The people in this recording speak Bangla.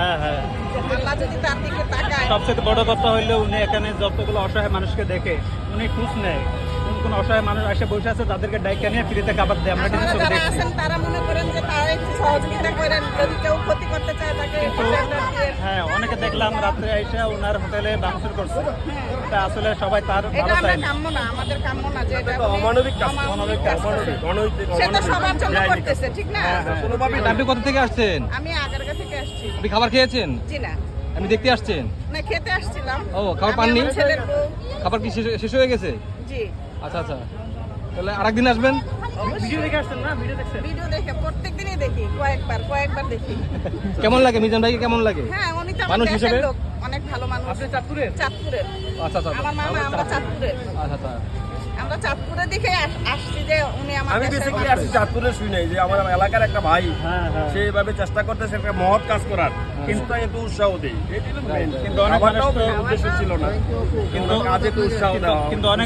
হ্যাঁ হ্যাঁ। সবচেয়ে বড় কথা হইল উনি এখানে যতগুলো অসহায় মানুষকে দেখে উনি খুশ নেয়। কোন কোন অসহায় মানুষ আসে বসে আছে তাদেরকে ডাইকে নিয়ে ফ্রিতে খাবার দেয়। আমরা কিন্তু তারা মনে করেন যে তারা একটু সহযোগিতা করেন। যদি কেউ ক্ষতি করতে চায় দেখলাম রাত্রে আইসা ওনার হোটেলে ভাঙচুর করছে। তা আসলে সবাই তার ভালো না। কাম্য না আমাদের কাম্য না যে এটা অমানবিক কাজ, অমানবিক কাজ করছে। অনৈতিক সে তো সবার জন্য করতেছে ঠিক না? হ্যাঁ, হ্যাঁ। আপনি কোথা থেকে আসছেন? আমি আগারগা থেকে আসছি। আপনি খাবার খেয়েছেন? জি না। আপনি দেখতে আসছেন? না খেতে আসছিলাম। ও, খাবার আমি পাননি? খাবার কি শেষ হয়ে গেছে? জি। আচ্ছা আচ্ছা। তাহলে আরেকদিন আসবেন? ভিডিও দেখে আসছেন না? ভিডিও দেখছেন? ভিডিও দেখি কয়েকবার কয়েকবার দেখি। কেমন লাগে? মিজান ভাইকে কেমন লাগে? হ্যাঁ উনি তো মানুষ হিসেবে? লোক অনেক ভালো মানুষ। আপনি চাঁদপুরের চাঁদপুরের আচ্ছা আচ্ছা আমার মামা আমরা চাঁদপুরের আচ্ছা আচ্ছা। আমরা চাঁদপুরে দেখে আসছি যে উনি আমার আমি বেসিক্যালি আসছি চাঁদপুরে শুই নাই। যে আমার এলাকার একটা ভাই হ্যাঁ হ্যাঁ। সে চেষ্টা করতেছে একটা মহৎ কাজ করার কিন্তু একটু উৎসাহ দেই। তো। কিন্তু অনেক তো- উদ্দেশ্য ছিল না। কিন্তু কাজে একটু উৎসাহ দেওয়া। কিন্তু অনেক